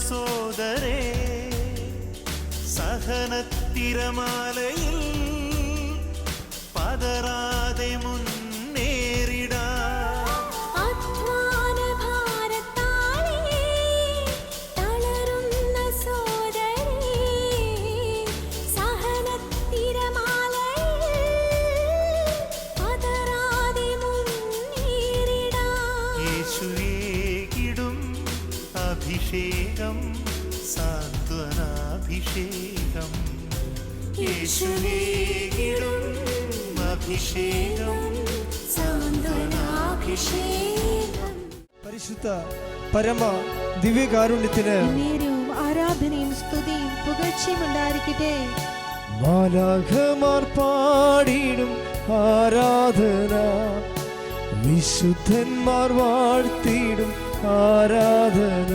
സോദരേ സഹനത്തിരമാലയിൽ പതറാതെ മുന്നേറിടാ യേശുവേകിടും അഭിഷേകം സാന്ത്വനാഭിഷേകം. പരിശുദ്ധ പരമ ദിവ്യകാരുണ്യത്തിന് നേരവും ആരാധനയും സ്തുതിയും പുകഴ്ചയും ഉണ്ടായിരിക്കട്ടെ. മാലാഖമാർ പാടിയിടും ആരാധന. വിശുദ്ധന്മാർ വാഴ്ത്തിയിടും ആരാധന.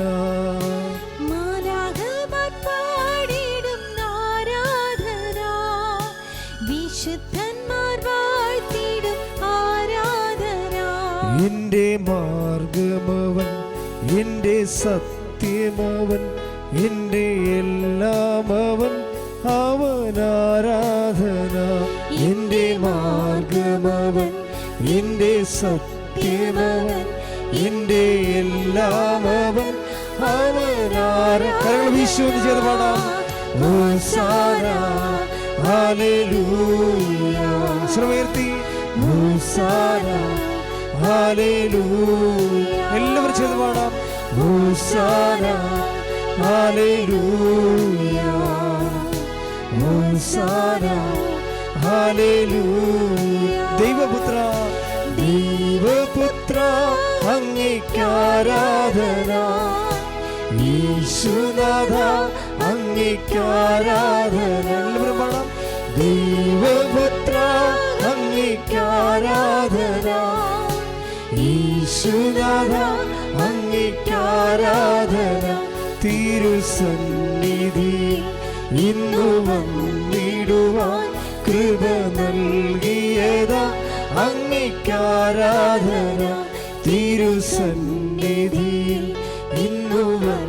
മാർഗമവൻ എന്റെ സത്യമവൻ എന്റെ എല്ലാമവൻ അവൻ ആരാധന എന്റെ മാർഗമവൻ എന്റെ സത്യമവൻ എന്റെ എല്ലാമവൻ അവൻ ആരാധന വിശ്വന്ന് ചേർന്ന് പാടാം. ഹോസാന ഹല്ലേലൂയ. ശ്രമയർത്തി എല്ലാവരും ചെയ്ത് പാടാം. ദൈവപുത്ര ദൈവപുത്ര അങ്ങിക്കാരാധന ഈശുനാഥ അങ്ങിക്കാരാധന എല്ലാവരും പാടാം. ദൈവപുത്ര അങ്ങേക്കാരാധന ഈശുനാഥ അങ്ങേക്കാരാധന തിരുസന്നിധി. ഇന്നു വന്നിടുവാൻ കൃപ നൽകിയത അങ്ങിക്കാരാധന തിരുസന്നിധി. ഇന്നു വന്നിടുവാൻ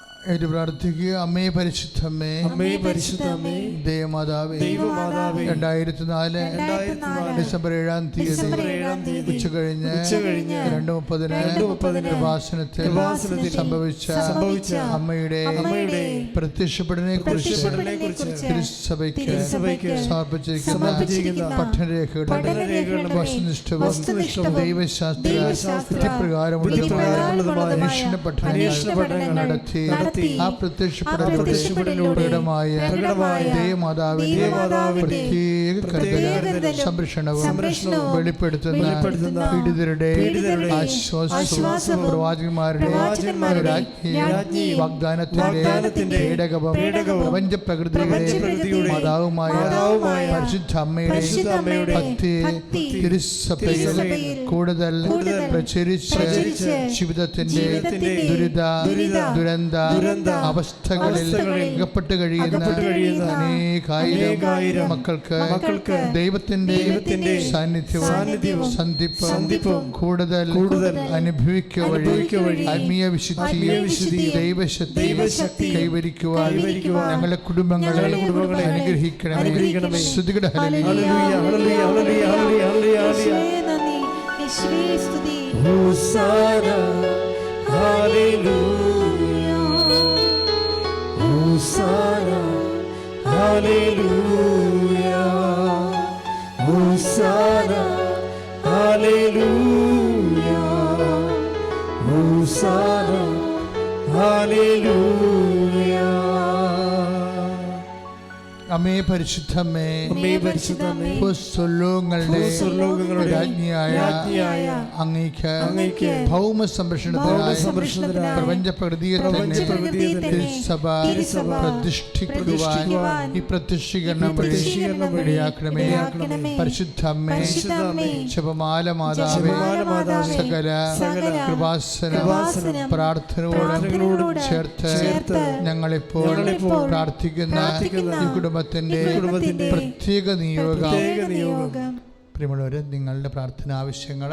ഏറ്റു പ്രാർത്ഥിക്കുക. അമ്മേ പരിശുദ്ധമ്മേ അമ്മേ പരിശുദ്ധമേ. ദേവമാതാവേ. ദൈവമാതാവേ. രണ്ടായിരത്തി നാല് ഡിസംബർ ഏഴാം തീയതി. ഉച്ച കഴിഞ്ഞ് രണ്ട് മുപ്പതിന് കൃപാസനത്തിൽ സംഭവിച്ച സംഭവിച്ച അമ്മയുടെ പ്രത്യക്ഷപ്പെടനെ കുറിച്ച് തിരുസഭയ്ക്ക് തിരുസഭയ്ക്ക് സമർപ്പിച്ചിരിക്കുന്ന പഠനരേഖകളുടെ വസ്തുനിഷ്ഠവും ദൈവശാസ്ത്ര വിധിപ്രകാരമുള്ളതുമായ അന്വേഷണ പഠനങ്ങൾ നടത്തി ആ പ്രത്യക്ഷപ്പെടൽ ആ പ്രത്യക്ഷപ്പെടലിലൂടെ പ്രകടമായ ദേവമാതാവിന്റെ പ്രത്യേക കരുതലും സംരക്ഷണവും വെളിപ്പെടുത്തുന്ന പീഡിതരുടെ ആശ്വാസവും പ്രവാചകന്മാരുടെ വാഗ്ദാനത്തിന്റെ പേടകവും പ്രപഞ്ച പ്രകൃതിയുടെ മാതാവുമായ പരിശുദ്ധ അമ്മയുടെ ഭക്തി തിരുസഭയിൽ കൂടുതൽ പ്രചരിച്ച് ജീവിതത്തിന്റെ ദുരിത ദുരന്ത അവസ്ഥകളിൽ അകപ്പെട്ട് കഴിയുന്ന അനേകായിരം മക്കൾക്ക് മക്കൾക്ക് ദൈവത്തിന്റെ ദൈവത്തിന്റെ സാന്നിധ്യവും സാന്നിധ്യവും സന്ധിപ്പും സന്ധിപ്പും കൂടുതൽ കൂടുതൽ അനുഭവിക്കുക വഴി ആത്മീയ വിശുദ്ധി വിശുദ്ധി ദൈവശക്തി ദൈവശക്തി കൈവരിക്കുവാൻ ഞങ്ങളെ ഞങ്ങളുടെ കുടുംബങ്ങളെ കുടുംബങ്ങളെ അനുഗ്രഹിക്കണം അനുഗ്രഹിക്കണമേ. ശ്രുതികട. ഹല്ലേലൂയ ഹല്ലേലൂയ. ഹോസാന ഹല്ലേലൂയ പരിശുദ്ധമേ. ഭൂസ്വലോകങ്ങളുടെ രാജ്ഞിയായ അങ്ങേക്ക് ഭൗമ സംരക്ഷണത്തിനായി പ്രപഞ്ച പ്രകൃതിയെ തന്നെ തിരുസഭ പ്രതിഷ്ഠിക്കുവാൻ ഈ വഴി ഇടയാക്കണമേ ഇടയാക്കണമേ. പരിശുദ്ധ അമ്മേ പരിശുദ്ധ അമ്മേ, ജപമാല മാതാവേ. സകല കൃപാസന പ്രാർത്ഥനയോടും ചേർത്ത് ഞങ്ങളിപ്പോൾ പ്രാർത്ഥിക്കുന്ന ഈ കുടുംബത്തിന്റെ ഈ കുടുംബത്തിന്റെ പ്രത്യേക നിയോഗം. പ്രിയമുള്ളവർ നിങ്ങളുടെ പ്രാർത്ഥന ആവശ്യങ്ങൾ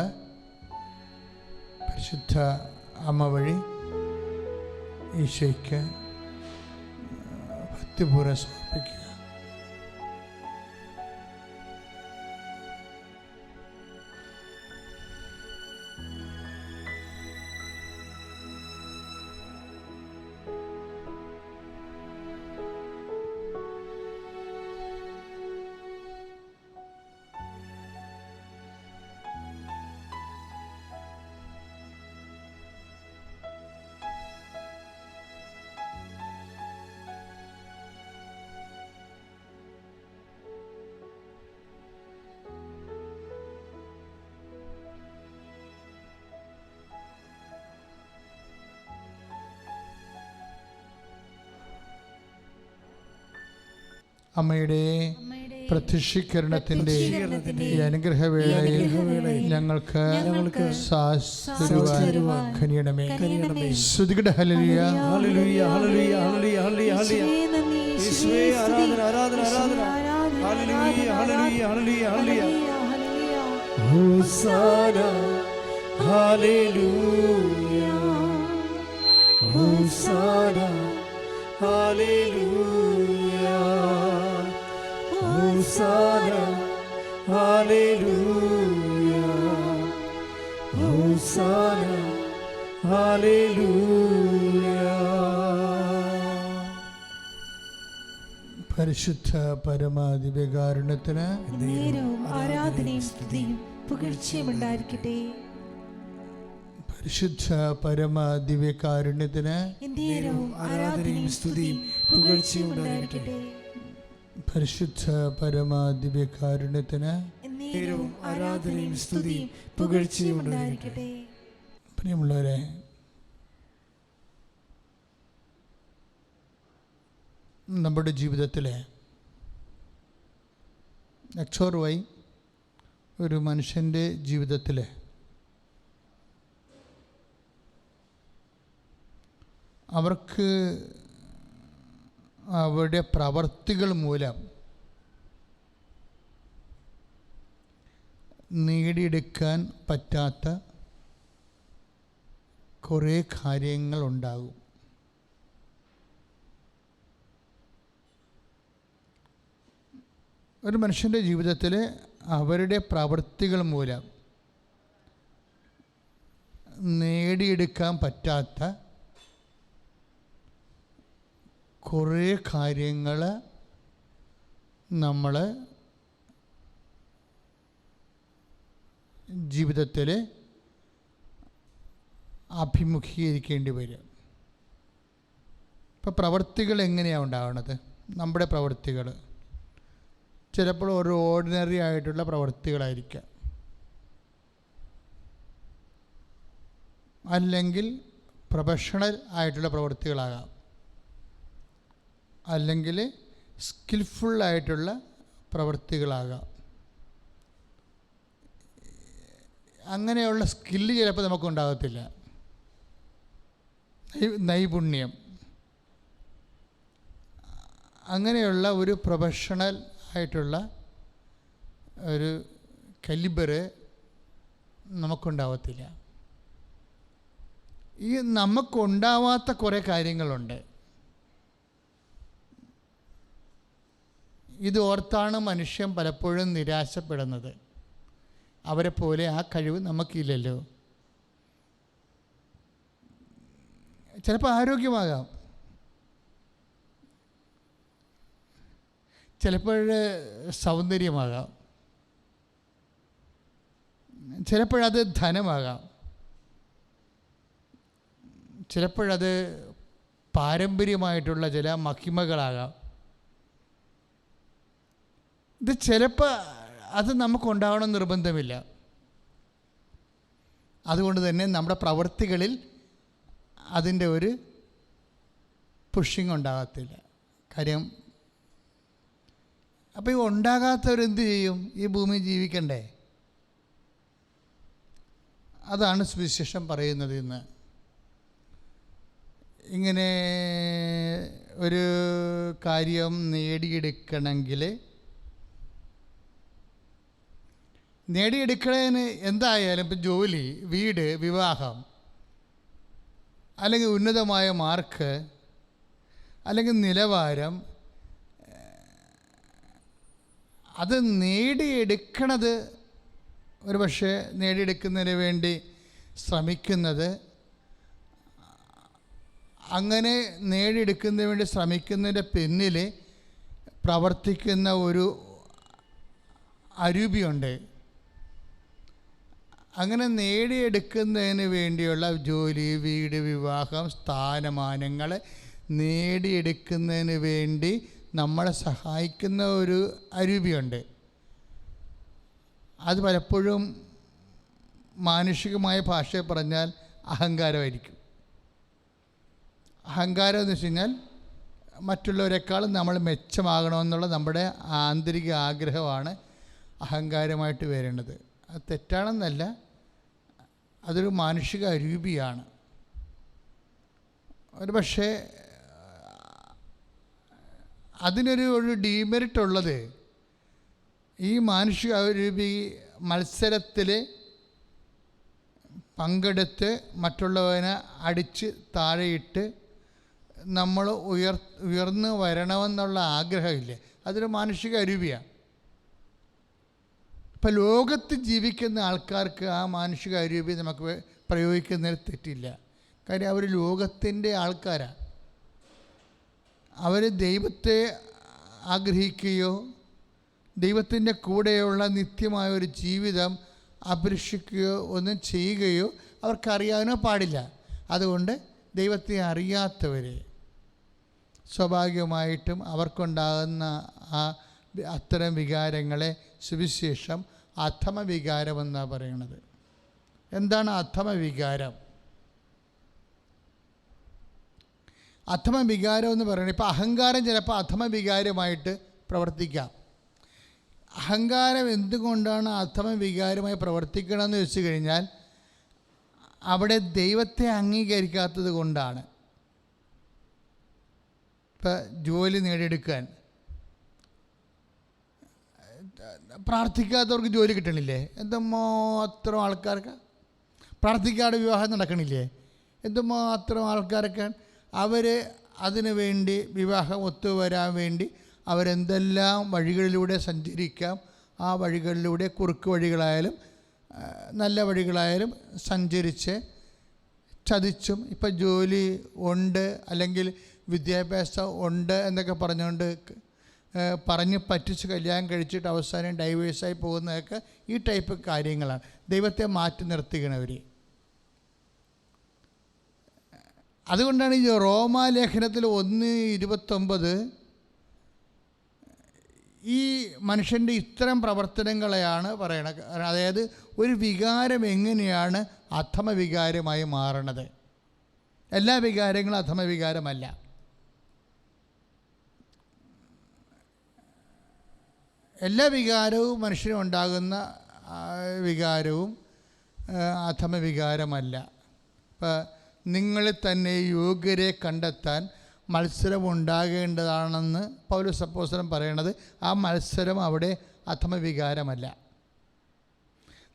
പരിശുദ്ധ അമ്മ വഴി ഈശോയ്ക്ക് ഭക്തിപൂർവം സമർപ്പിക്കുക. അമ്മയുടെ പ്രത്യക്ഷീകരണത്തിന്റെ ഈ അനുഗ്രഹവേളയിൽ ഞങ്ങൾക്ക് ഖനിയണമേ ശ്രുതികട ആരാധന ആരാധന ആരാധന. Hallelujah hosanna. Hosanna hallelujah. Hosanna Hallelujah. Hosanna, Hallelujah. പരിശുദ്ധ പരമാധിപകാരുണ്യത്തിന് നേരവും ആരാധനയും സ്തുതിയും പുകഴ്ചയും ഉണ്ടായിരിക്കട്ടെ പരിശുദ്ധ പരമാധിപകാരുണ്യത്തിന് നേരവും ആരാധനയും സ്തുതിയും പുകഴ്ചയും ഉണ്ടായിരിക്കട്ടെ. പരിശുദ്ധ പരമാദിവ്യകാരുണ്യത്തിന് ആരാധനയും സ്തുതിയും പുകഴ്ചയും ഉണ്ടായിരിക്കട്ടെ. പ്രിയമുള്ളവരെ നമ്മുടെ ജീവിതത്തിലെ എക്സോർവായി ഒരു മനുഷ്യന്റെ ജീവിതത്തിലെ അവർക്ക് അവരുടെ പ്രവർത്തികൾ മൂലം നേടിയെടുക്കാൻ പറ്റാത്ത കുറേ കാര്യങ്ങളുണ്ടാകും ഒരു മനുഷ്യന്റെ ജീവിതത്തിൽ അവരുടെ പ്രവൃത്തികൾ മൂലം നേടിയെടുക്കാൻ പറ്റാത്ത കുറേ കാര്യങ്ങൾ നമ്മൾ ജീവിതത്തിൽ അഭിമുഖീകരിക്കേണ്ടി വരും. ഇപ്പോൾ പ്രവൃത്തികൾ എങ്ങനെയാണ് ഉണ്ടാവുന്നത് നമ്മുടെ പ്രവൃത്തികൾ ചിലപ്പോൾ ഒരു ഓർഡിനറി ആയിട്ടുള്ള പ്രവൃത്തികളായിരിക്കാം അല്ലെങ്കിൽ പ്രൊഫഷണൽ ആയിട്ടുള്ള പ്രവൃത്തികളാകാം അല്ലെങ്കിൽ സ്കിൽഫുള്ളായിട്ടുള്ള പ്രവൃത്തികളാകാം. അങ്ങനെയുള്ള സ്കില്ല് ചിലപ്പോൾ നമുക്കുണ്ടാകത്തില്ല. നൈപുണ്യം. അങ്ങനെയുള്ള ഒരു പ്രൊഫഷണൽ ആയിട്ടുള്ള ഒരു കലിബറ് നമുക്കുണ്ടാവത്തില്ല. ഈ നമുക്കുണ്ടാവാത്ത കുറേ കാര്യങ്ങളുണ്ട്. ഇത് ഓർത്താണ് മനുഷ്യൻ പലപ്പോഴും നിരാശപ്പെടുന്നത്. അവരെ പോലെ ആ കഴിവ് നമുക്കില്ലല്ലോ. ചിലപ്പോൾ ആരോഗ്യമാകാം. ചിലപ്പോൾ സൗന്ദര്യമാകാം. ചിലപ്പോഴത് ധനമാകാം. ചിലപ്പോഴത് പാരമ്പര്യമായിട്ടുള്ള ചില മഹിമകളാകാം. ഇത് ചിലപ്പോൾ അത് നമുക്കുണ്ടാവണം നിർബന്ധമില്ല. അതുകൊണ്ട് തന്നെ നമ്മുടെ പ്രവൃത്തികളിൽ അതിന്റെ ഒരു പുഷിങ് ഉണ്ടാകത്തില്ല കാര്യം അപ്പോൾ ഈ ഉണ്ടാകാത്തവരെന്ത് ചെയ്യും? ഈ ഭൂമി ജീവിക്കണ്ടേ? അതാണ് സുവിശേഷം പറയുന്നത് ഇന്ന്. ഇങ്ങനെ ഒരു കാര്യം നേടിയെടുക്കണമെങ്കിൽ നേടിയെടുക്കണതിന് എന്തായാലും ഇപ്പം ജോലി വീട് വിവാഹം അല്ലെങ്കിൽ ഉന്നതമായ മാർക്ക് അല്ലെങ്കിൽ നിലവാരം അത് നേടിയെടുക്കണത് ഒരു പക്ഷേ നേടിയെടുക്കുന്നതിന് വേണ്ടി ശ്രമിക്കുന്നത് അങ്ങനെ നേടിയെടുക്കുന്നതിന് വേണ്ടി ശ്രമിക്കുന്നതിന്റെ പിന്നിൽ പ്രവർത്തിക്കുന്ന ഒരു അരൂപിയുണ്ട്. അങ്ങനെ നേടിയെടുക്കുന്നതിന് വേണ്ടിയുള്ള ജോലി വീട് വിവാഹം സ്ഥാനമാനങ്ങൾ നേടിയെടുക്കുന്നതിന് വേണ്ടി നമ്മളെ സഹായിക്കുന്ന ഒരു അരൂപിയുണ്ട് അത് പലപ്പോഴും മാനുഷികമായ ഭാഷയിൽ പറഞ്ഞാൽ അഹങ്കാരമായിരിക്കും. അഹങ്കാരം എന്ന് വെച്ച് കഴിഞ്ഞാൽ മറ്റുള്ളവരെക്കാളും നമ്മൾ മെച്ചമാകണമെന്നുള്ള നമ്മുടെ ആന്തരിക ആഗ്രഹമാണ് അഹങ്കാരമായിട്ട് വരേണ്ടത്. അത് തെറ്റാണെന്നല്ല അതൊരു മാനുഷിക അരൂപിയാണ്. ഒരു പക്ഷേ അതിനൊരു ഒരു ഡീമെറിറ്റ് ഉള്ളത് ഈ മാനുഷിക അരൂപി മത്സരത്തിൽ പങ്കെടുത്ത് മറ്റുള്ളവനെ അടിച്ച് താഴെയിട്ട് നമ്മൾ ഉയർ ഉയർന്നു വരണമെന്നുള്ള ആഗ്രഹമില്ലേ? അതൊരു മാനുഷിക അരൂപിയാണ്. ഇപ്പം ലോകത്ത് ജീവിക്കുന്ന ആൾക്കാർക്ക് ആ മാനുഷിക അരൂപി നമുക്ക് പ്രയോഗിക്കുന്നതിൽ തെറ്റില്ല. കാര്യം അവർ ലോകത്തിന്റെ ആൾക്കാരാണ് അവർ ദൈവത്തെ ആഗ്രഹിക്കുകയോ ദൈവത്തിന്റെ കൂടെയുള്ള നിത്യമായ ഒരു ജീവിതം അപേക്ഷിക്കുകയോ ഒന്നും ചെയ്യുകയോ അവർക്കറിയാനോ പാടില്ല. അതുകൊണ്ട് ദൈവത്തെ അറിയാത്തവരെ സ്വാഭാവികമായിട്ടും അവർക്കുണ്ടാകുന്ന ആ അത്തരം വികാരങ്ങളെ സുവിശേഷം അധമ വികാരമെന്നാണ് പറയണത്. എന്താണ് അധമ വികാരം അധമ വികാരം എന്ന് പറയുന്നത് ഇപ്പോൾ അഹങ്കാരം ചിലപ്പോൾ അധമ വികാരമായിട്ട് പ്രവർത്തിക്കാം. അഹങ്കാരം എന്തുകൊണ്ടാണ് അധമ വികാരമായി പ്രവർത്തിക്കണമെന്ന് വെച്ച് കഴിഞ്ഞാൽ അവിടെ ദൈവത്തെ അംഗീകരിക്കാത്തത് കൊണ്ടാണ്. ഇപ്പം ജോലി നേടിയെടുക്കാൻ. പ്രാർത്ഥിക്കാത്തവർക്ക് ജോലി കിട്ടണില്ലേ? എന്തുമാത്രം ആൾക്കാർക്ക് പ്രാർത്ഥിക്കാതെ വിവാഹം നടക്കണില്ലേ? എന്തുമാത്രം ആൾക്കാരൊക്കെ അവർ അതിനു വേണ്ടി വിവാഹം ഒത്തുവരാൻ വേണ്ടി അവരെന്തെല്ലാം വഴികളിലൂടെ സഞ്ചരിക്കാം ആ വഴികളിലൂടെ കുറുക്ക് വഴികളായാലും നല്ല വഴികളായാലും സഞ്ചരിച്ച് ചതിച്ചും ഇപ്പം ജോലി ഉണ്ട് അല്ലെങ്കിൽ വിദ്യാഭ്യാസം ഉണ്ട് എന്നൊക്കെ പറഞ്ഞുകൊണ്ട് പറഞ്ഞ് പറ്റിച്ച് കല്യാണം കഴിച്ചിട്ട് അവസാനം ഡൈവേഴ്സായി പോകുന്നതൊക്കെ ഈ ടൈപ്പ് കാര്യങ്ങളാണ്. ദൈവത്തെ മാറ്റി നിർത്തിക്കണവർ അതുകൊണ്ടാണ് ഈ റോമാലേഖനത്തിൽ ഒന്ന് ഇരുപത്തൊമ്പത് ഈ മനുഷ്യന്റെ ഇത്തരം പ്രവർത്തനങ്ങളെയാണ് പറയണത് അതായത് ഒരു വികാരം എങ്ങനെയാണ് അധമ വികാരമായി മാറണത്? എല്ലാ വികാരങ്ങളും അധമ വികാരമല്ല എല്ലാ വികാരവും മനുഷ്യന് ഉണ്ടാകുന്ന ആ, വികാരവും ആ, അധമ വികാരമല്ല. ഇപ്പം നിങ്ങൾ തന്നെ യോഗ്യരെ കണ്ടെത്താൻ മത്സരം ഉണ്ടാകേണ്ടതാണെന്ന് പൗലോസ് അപ്പോസ്തലൻ പറയണത് ആ മത്സരം അവിടെ അധമ വികാരമല്ല.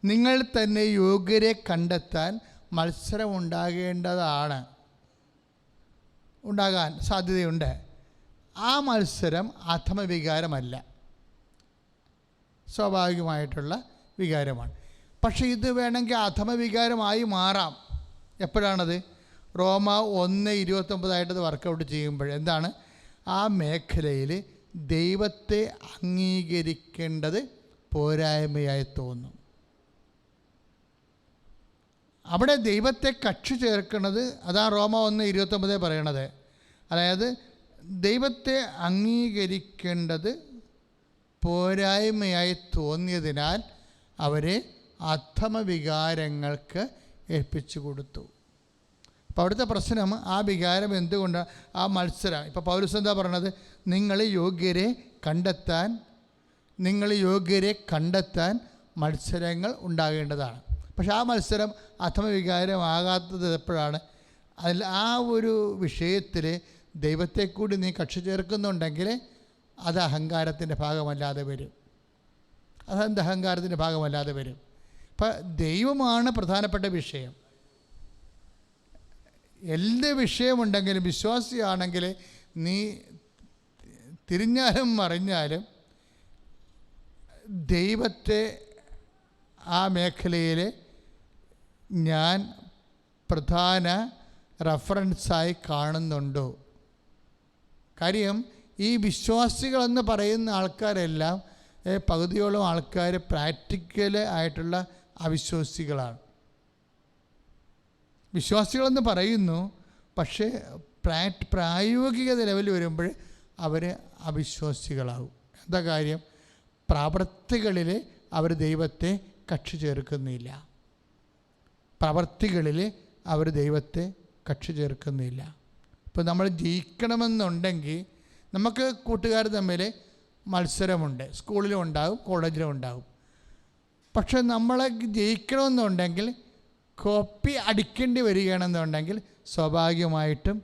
നിങ്ങൾ തന്നെ യോഗ്യരെ കണ്ടെത്താൻ മത്സരം ഉണ്ടാകേണ്ടതാണ്. ഉണ്ടാകാൻ സാധ്യതയുണ്ട്. ആ മത്സരം അധമ വികാരമല്ല. സ്വാഭാവികമായിട്ടുള്ള വികാരമാണ്. പക്ഷേ ഇത് വേണമെങ്കിൽ അധമ വികാരമായി മാറാം. എപ്പോഴാണത്? റോമ ഒന്ന് ഇരുപത്തൊമ്പതായിട്ടത് വർക്കൗട്ട് ചെയ്യുമ്പോൾ എന്താണ്? ആ മേഖലയിൽ ദൈവത്തെ അംഗീകരിക്കേണ്ടത് പോരായ്മയായി തോന്നും. അവിടെ ദൈവത്തെ കക്ഷി ചേർക്കുന്നത് അതാ റോമ ഒന്ന് ഇരുപത്തൊമ്പതേ പറയണത്. അതായത് ദൈവത്തെ അംഗീകരിക്കേണ്ടത് പോരായ്മയായി തോന്നിയതിനാൽ അവരെ അധമ വികാരങ്ങൾക്ക് ഏൽപ്പിച്ചു കൊടുത്തു. അപ്പോൾ അവിടുത്തെ പ്രശ്നം ആ വികാരം എന്തുകൊണ്ടാണ് ആ മത്സരം? ഇപ്പോൾ പൗരസ് എന്താ പറയണത് നിങ്ങൾ യോഗ്യരെ കണ്ടെത്താൻ നിങ്ങൾ യോഗ്യരെ കണ്ടെത്താൻ മത്സരങ്ങൾ ഉണ്ടാകേണ്ടതാണ്. പക്ഷെ ആ മത്സരം അഥമ വികാരമാകാത്തത് എപ്പോഴാണ്? അതിൽ ആ ഒരു വിഷയത്തിൽ ദൈവത്തെ കൂടി നീ കക്ഷി ചേർക്കുന്നുണ്ടെങ്കിൽ അത് അഹങ്കാരത്തിന്റെ ഭാഗമല്ലാതെ വരും. അതെന്ത് അഹങ്കാരത്തിന്റെ ഭാഗമല്ലാതെ വരും? അപ്പം ദൈവമാണ് പ്രധാനപ്പെട്ട വിഷയം. എന്ത് വിഷയമുണ്ടെങ്കിലും വിശ്വാസിയാണെങ്കിൽ നീ തിരിഞ്ഞാലും മറിഞ്ഞാലും ദൈവത്തെ ആ മേഖലയിൽ ഞാൻ പ്രധാന റഫറൻസായി കാണുന്നുണ്ടോ? കാര്യം ഈ വിശ്വാസികളെന്ന് പറയുന്ന ആൾക്കാരെല്ലാം പകുതിയോളം ആൾക്കാർ പ്രാക്ടിക്കൽ ആയിട്ടുള്ള അവിശ്വാസികളാണ്. വിശ്വാസികളെന്ന് പറയുന്നു പക്ഷേ പ്രാ- പ്രായോഗിക ലെവൽ വരുമ്പോൾ അവർ അവിശ്വാസികളാകും എന്താ കാര്യം? പ്രവർത്തികളിൽ അവർ ദൈവത്തെ കക്ഷി ചേർക്കുന്നില്ല. പ്രവർത്തികളിൽ അവർ ദൈവത്തെ കക്ഷി ചേർക്കുന്നില്ല. ഇപ്പോൾ നമ്മൾ ജയിക്കണമെന്നുണ്ടെങ്കിൽ നമുക്ക് കൂട്ടുകാർ തമ്മിൽ മത്സരമുണ്ട്. സ്കൂളിലും ഉണ്ടാകും കോളേജിലും ഉണ്ടാകും. പക്ഷെ നമ്മളെ ജയിക്കണമെന്നുണ്ടെങ്കിൽ കോപ്പി അടിക്കേണ്ടി വരികയാണെന്നുണ്ടെങ്കിൽ സ്വാഭാവികമായിട്ടും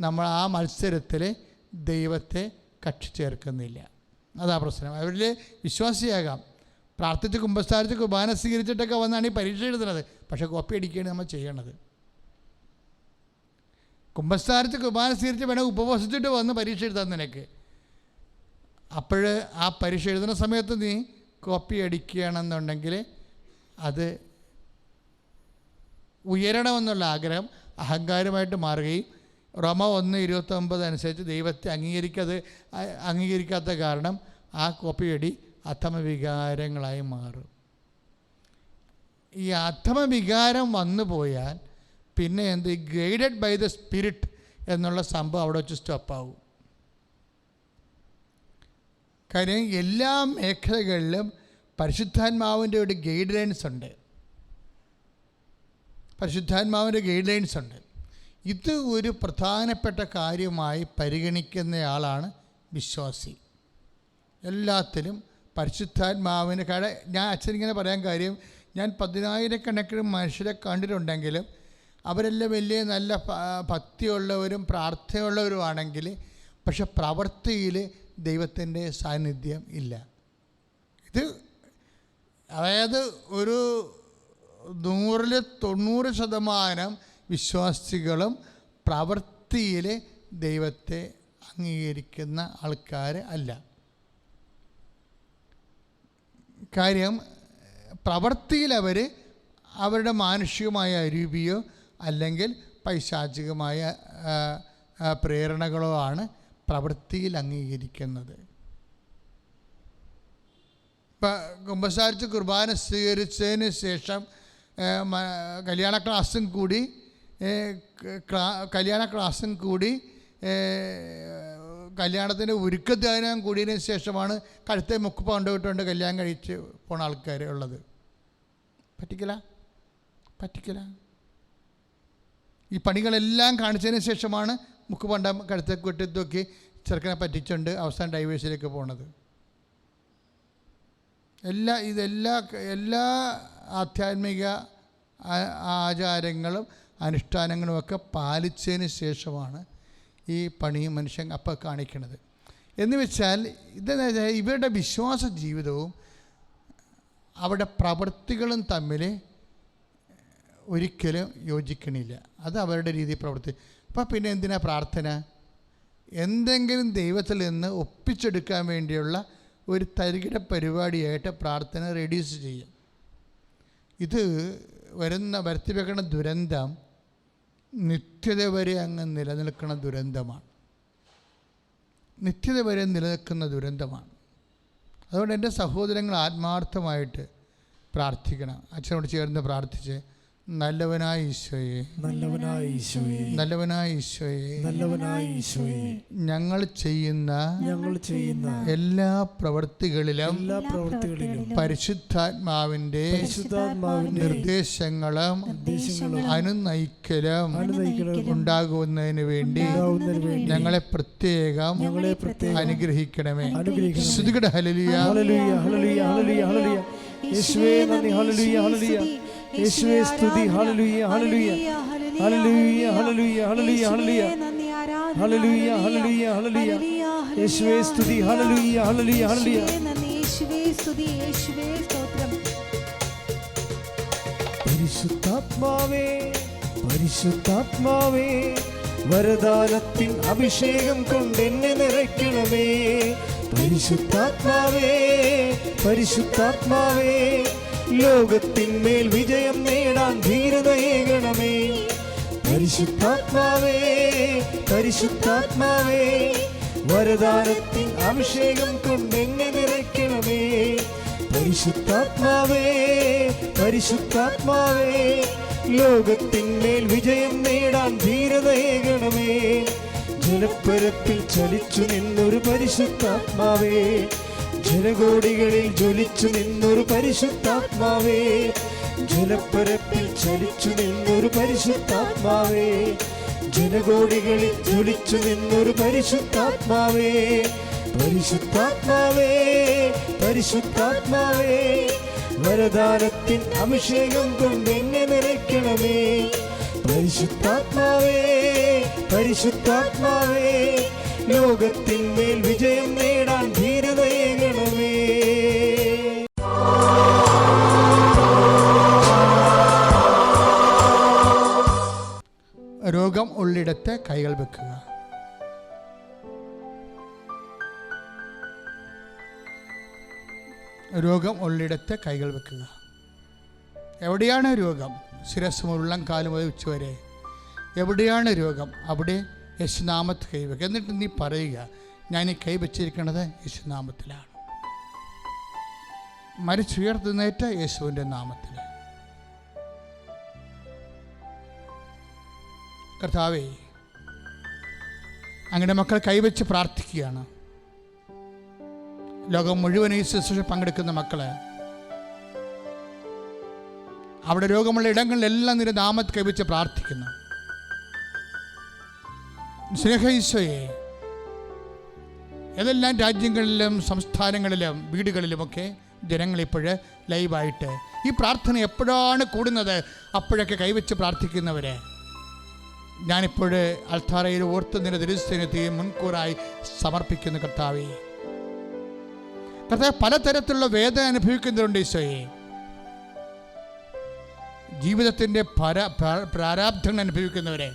നമ്മൾ ആ മത്സരത്തിൽ ദൈവത്തെ കക്ഷി ചേർക്കുന്നില്ല. അതാ പ്രശ്നം. അവരിൽ വിശ്വാസിയാകാം. പ്രാർത്ഥിച്ച് കുമ്പസ്ഥാനത്ത് കുർബാന സ്വീകരിച്ചിട്ടൊക്കെ വന്നാണ് ഈ പരീക്ഷ എഴുതുന്നത്. പക്ഷേ കോപ്പി അടിക്കുകയാണ് നമ്മൾ ചെയ്യണത്. കുമ്പസ്ഥാനത്ത് കുർബാന സ്വീകരിച്ച് വേണം ഉപവസിച്ചിട്ട് വന്ന് പരീക്ഷ എഴുതാൻ നിനക്ക്. അപ്പോൾ ആ പരീക്ഷ എഴുതുന്ന സമയത്ത് നീ കോപ്പി അടിക്കുകയാണെന്നുണ്ടെങ്കിൽ അത് ഉയരണമെന്നുള്ള ആഗ്രഹം അഹങ്കാരമായിട്ട് മാറുകയും റോമ ഒന്ന് ഇരുപത്തൊമ്പത് അനുസരിച്ച് ദൈവത്തെ അംഗീകരിക്കാതെ അ- അംഗീകരിക്കാത്ത കാരണം ആ കോപ്പിയടി അധമവികാരങ്ങളായി മാറും. ഈ അധമവികാരം വന്നു പോയാൽ പിന്നെ എന്ത്? ഗൈഡഡ് ബൈ ദ സ്പിരിറ്റ് എന്നുള്ള സംഭവം അവിടെ വെച്ച് സ്റ്റോപ്പാവും കാര്യം എല്ലാ മേഖലകളിലും പരിശുദ്ധാത്മാവിന്റെ ഒരു ഗൈഡ് ലൈൻസ് ഉണ്ട്. പരിശുദ്ധാത്മാവിന്റെ ഗൈഡ് ലൈൻസ് ഉണ്ട്. ഇത് ഒരു പ്രധാനപ്പെട്ട കാര്യമായി പരിഗണിക്കുന്നയാളാണ് വിശ്വാസി. എല്ലാത്തിലും പരിശുദ്ധാത്മാവിന് കട ഞാൻ അച്ഛനിങ്ങനെ പറയാൻ കാര്യം ഞാൻ പതിനായിരക്കണക്കിന് മനുഷ്യരെ കണ്ടിട്ടുണ്ടെങ്കിലും അവരെല്ലാം വലിയ നല്ല ഭക്തിയുള്ളവരും പ്രാർത്ഥനയുള്ളവരുമാണെങ്കിൽ പക്ഷെ പ്രവൃത്തിയിൽ ദൈവത്തിന്റെ സാന്നിധ്യം ഇല്ല. ഇത് അതായത് ഒരു നൂറിൽ തൊണ്ണൂറ് ശതമാനം വിശ്വാസികളും പ്രവൃത്തിയിൽ ദൈവത്തെ അംഗീകരിക്കുന്ന ആൾക്കാർ അല്ല. കാര്യം പ്രവൃത്തിയിൽ അവർ അവരുടെ മാനുഷികമായ അരൂപിയോ അല്ലെങ്കിൽ പൈശാചികമായ പ്രേരണകളോ ആണ് പ്രവൃത്തിയിൽ അംഗീകരിക്കുന്നത്. ഇപ്പം കുമ്പസാരിച്ച് കുർബാന സ്വീകരിച്ചതിന് ശേഷം കല്യാണ ക്ലാസ്സും കൂടി ക്ലാ- കല്യാണ ക്ലാസ്സും കൂടി കല്യാണത്തിന്റെ ഒരുക്കത്തിനും കൂടിയതിന് ശേഷമാണ് കഴുത്തെ മുക്ക് കൊണ്ടുപോയിട്ടുണ്ട് കല്യാണം കഴിച്ച് പോണ ആൾക്കാർ ഉള്ളത്. പറ്റിക്കല? പറ്റിക്കല? ഈ പണികളെല്ലാം കാണിച്ചതിന് ശേഷമാണ് മുക്ക് പണ്ട കഴുത്തെ കൊട്ടി ചെറുക്കനെ പറ്റിച്ചുകൊണ്ട് അവസാനം ഡൈവേഴ്സിലേക്ക് പോണത്. എല്ലാ ഇതെല്ലാ എല്ലാ ആധ്യാത്മിക ആചാരങ്ങളും അനുഷ്ഠാനങ്ങളുമൊക്കെ പാലിച്ചതിന് ശേഷമാണ് ഈ പണി മനുഷ്യൻ അപ്പം കാണിക്കുന്നത് എന്ന് വെച്ചാൽ ഇതെന്ന് ഇവരുടെ വിശ്വാസ ജീവിതവും അവിടെ പ്രവൃത്തികളും തമ്മിൽ ഒരിക്കലും യോജിക്കണില്ല. അത് അവരുടെ രീതി പ്രവർത്തി അപ്പം പിന്നെ എന്തിനാ പ്രാർത്ഥന? എന്തെങ്കിലും ദൈവത്തിൽ നിന്ന് ഒപ്പിച്ചെടുക്കാൻ വേണ്ടിയുള്ള ഒരു തരികിട പരിപാടിയായിട്ട് പ്രാർത്ഥന റെഡ്യൂസ് ചെയ്യും. ഇത് വരുന്ന വരുത്തി വെക്കുന്ന ദുരന്തം നിത്യത വരെ അങ്ങ് നിലനിൽക്കുന്ന ദുരന്തമാണ്. നിത്യത വരെ നിലനിൽക്കുന്ന ദുരന്തമാണ്. അതുകൊണ്ട് എന്റെ സഹോദരങ്ങൾ ആത്മാർത്ഥമായിട്ട് പ്രാർത്ഥിക്കണം. അച്ഛനോട് ചേർന്ന് പ്രാർത്ഥിച്ച് നല്ലവനായ ഈശോയെ. നല്ലവനായ ഈശോയെ. നല്ലവനായ ഈശോയെ. നല്ലവനായ ഈശോയെ. ഞങ്ങൾ ചെയ്യുന്ന ഞങ്ങൾ ചെയ്യുന്ന എല്ലാ പ്രവൃത്തികളിലും എല്ലാ പ്രവൃത്തികളിലും പരിശുദ്ധാത്മാവിന്റെ പരിശുദ്ധാത്മാവിന്റെ നിർദ്ദേശങ്ങളും നിർദ്ദേശങ്ങളും അനുനയിക്കലും ഉണ്ടാകുന്നതിന് വേണ്ടി ഞങ്ങളെ പ്രത്യേകം ഞങ്ങളെ പ്രത്യേകം അനുഗ്രഹിക്കണമേ. അനുഗ്രഹിക്കണം ശ്രുതികട hallelujah hallelujah. Hallelujah hallelujah hallelujah. യേശുവേ നന്ദി. Hallelujah hallelujah. യേശുവേ സ്തുതി. Hallelujah hallelujah hallelujah. Hallelujah hallelujah hallelujah. Hallelujah hallelujah hallelujah. യേശുവേ സ്തുതി. ഹല്ലേലൂയ. ഹല്ലേലൂയ ഹല്ലേലൂയ പരിശുദ്ധാത്മാവേ പരിശുദ്ധാത്മാവേ വരദാനത്തിൻ അഭിഷേകം കൊണ്ട് എന്നെ നിറയ്ക്കണമേ. പരിശുദ്ധാത്മാവേ പരിശുദ്ധാത്മാവേ ലോകത്തിന്മേൽ വിജയം നേടാൻ ധീരതയേകണമേ പരിശുദ്ധാത്മാവേ പരിശുദ്ധാത്മാവേ വരദാനത്തിൻ അഭിഷേകം കൊണ്ടെങ്ങനെ നിറയ്ക്കണമേ. പരിശുദ്ധാത്മാവേ പരിശുദ്ധാത്മാവേ ലോകത്തിന്മേൽ വിജയം നേടാൻ ധീരതയേകണമേ ജലപ്പരപ്പിൽ ചലിച്ചു നിന്നൊരു പരിശുദ്ധാത്മാവേ ജനകോടികളിൽ ജ്വലിച്ചു നിന്നൊരു പരിശുദ്ധാത്മാവേ. ജലപ്പരപ്പിൽ ചലിച്ചു നിന്നൊരു പരിശുദ്ധാത്മാവേ. ജനകോടികളിൽ ജ്വലിച്ചു നിന്നൊരു പരിശുദ്ധാത്മാവേ. പരിശുദ്ധാത്മാവേ പരിശുദ്ധാത്മാവേ. വരദാനത്തിൻ അഭിഷേകം കൊണ്ട് എന്നെ നിറയ്ക്കണമേ. പരിശുദ്ധാത്മാവേ പരിശുദ്ധാത്മാവേ. ലോകത്തിന്മേൽ വിജയം നേടാൻ രോഗം ഉള്ളിടത്ത് കൈകൾ വെക്കുക. രോഗം ഉള്ളിടത്ത് കൈകൾ വെക്കുക. എവിടെയാണ് രോഗം? ശിരസ് മുള്ളം കാലു മുതൽ ഉച്ചവരെ എവിടെയാണ് രോഗം? അവിടെ യേശുനാമത്ത് കൈവെക്കുക എന്നിട്ട് നീ പറയുക ഞാൻ ഈ കൈ വെച്ചിരിക്കുന്നത് യേശുനാമത്തിലാണ്. മരിച്ചുയർത്തുന്നേറ്റ യേശുവിന്റെ നാമത്തിൽ കർത്താവേ അങ്ങനെ മക്കൾ കൈവച്ച് പ്രാർത്ഥിക്കുകയാണ്. ലോകം മുഴുവൻ ഈ ശുശ്രൂഷ പങ്കെടുക്കുന്ന മക്കൾ അവിടെ രോഗമുള്ള ഇടങ്ങളിലെല്ലാം നിന്റെ നാമത്ത് കൈവച്ച് പ്രാർത്ഥിക്കുന്നു. സ്നേഹ ഈശോയെ ഏതെല്ലാം രാജ്യങ്ങളിലും സംസ്ഥാനങ്ങളിലും വീടുകളിലുമൊക്കെ ജനങ്ങളിപ്പോൾ ലൈവായിട്ട് ഈ പ്രാർത്ഥന എപ്പോഴാണ് കൂടുന്നത്? അപ്പോഴൊക്കെ കൈവച്ച് പ്രാർത്ഥിക്കുന്നവരെ ഞാനിപ്പോൾ അൽത്താറയിൽ ഓർത്ത് നിന്റെ ദുരുസ്ഥനത്തെ മുൻകൂറായി സമർപ്പിക്കുന്നു കർത്താവേ. കർത്താവ് പലതരത്തിലുള്ള വേദന അനുഭവിക്കുന്നുണ്ട് ഈശോയെ. ജീവിതത്തിന്റെ പര പ്രാ- പ്രാരാബ്ധങ്ങൾ അനുഭവിക്കുന്നവരെ.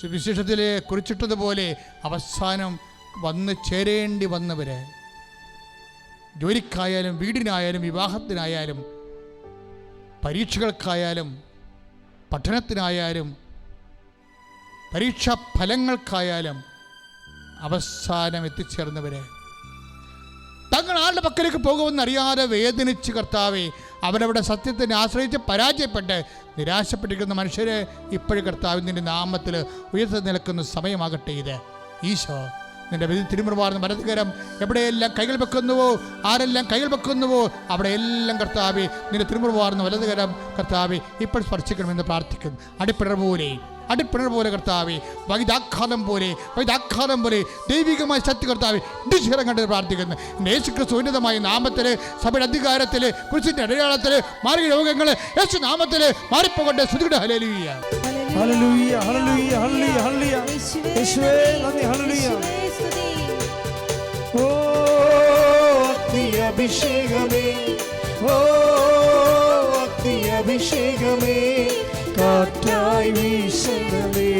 സുവിശേഷത്തിൽ കുറിച്ചിട്ടതുപോലെ അവസാനം വന്ന് ചേരേണ്ടി വന്നവര്. ജോലിക്കായാലും വീടിനായാലും വിവാഹത്തിനായാലും പരീക്ഷകൾക്കായാലും പഠനത്തിനായാലും പരീക്ഷാ ഫലങ്ങൾക്കായാലും അവസാനം എത്തിച്ചേർന്നവരെ തങ്ങൾ ആളുടെ പക്കലേക്ക് പോകുമെന്ന് അറിയാതെ വേദനിച്ച് കർത്താവെ അവരവിടെ സത്യത്തിനെ ആശ്രയിച്ച് പരാജയപ്പെട്ട് നിരാശപ്പെട്ടിരിക്കുന്ന മനുഷ്യരെ ഇപ്പോഴും കർത്താവ് നിന്റെ നാമത്തിൽ ഉയർത്തി നിൽക്കുന്ന സമയമാകട്ടെ ഇത്. ഈശോ നിന്റെ വിധി തിരുമുറവാർന്ന് വലതുകരം എവിടെയെല്ലാം കൈകൾ വെക്കുന്നുവോ ആരെല്ലാം കൈകൾ വെക്കുന്നുവോ അവിടെയെല്ലാം കർത്താവെ നിന്റെ തിരുമുറവാർന്ന് വലതുകരം കർത്താവെ ഇപ്പോൾ സ്പർശിക്കണമെന്ന് പ്രാർത്ഥിക്കുന്നു. അടിപ്പിടർ പോലെ അടിപ്പിണർ പോലെ കർത്താവേ വൈദാഘാതം പോലെ വൈദാഘാതം പോലെ ദൈവികമായ ശക്തി കർത്താവെ ഇടിച്ചിറം കണ്ട് പ്രാർത്ഥിക്കുന്നു. യേശു ക്രിസ്തു ഉന്നതമായ നാമത്തിൽ സഭയുടെ അധികാരത്തിൽ കുരിശിന്റെ അടയാളത്തിൽ മാറിയ രോഗങ്ങൾ യേശു നാമത്തിൽ മാറിപ്പോകട്ടെ. ശ്രുതിയുടെ ഹലേലുയ്യ ഓ അഭിഷേകമേ. ഓ അഭിഷേകമേ. കാറ്റായി വീശണമേ.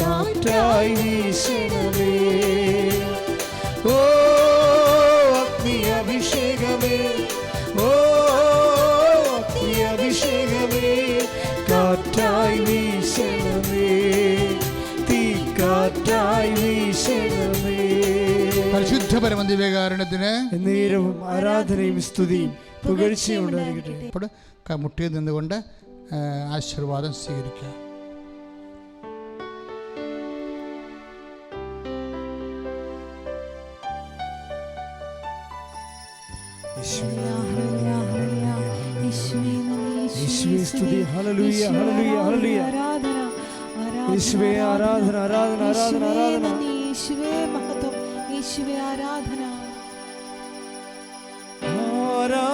കാറ്റായി വീശണമേ. ഓ അഗ്നി അഭിഷേകമേ ഓ അഗ്നി അഭിഷേകമേ കാറ്റായി വീശണമേ. തീ കാറ്റായി വീശണമേ. പരിശുദ്ധ പരമദിവ്യകാരണത്തിന് നേരവും ആരാധനയും സ്തുതിയും പുകഴ്ചയും ഉണ്ടായിരിക്കട്ടെ. മുട്ടിയിൽ നിന്നുകൊണ്ട് ആശീർവാദം സ്വീകരിക്കുക യേശുവേ സ്തുതി ഹല്ലേലൂയ ഹല്ലേലൂയ ഹല്ലേലൂയ യേശുവേ ആരാധന ആരാധന ആരാധന ആരാധന യേശുവേ മഹത്വം യേശുവേ ആരാധന ആരാധന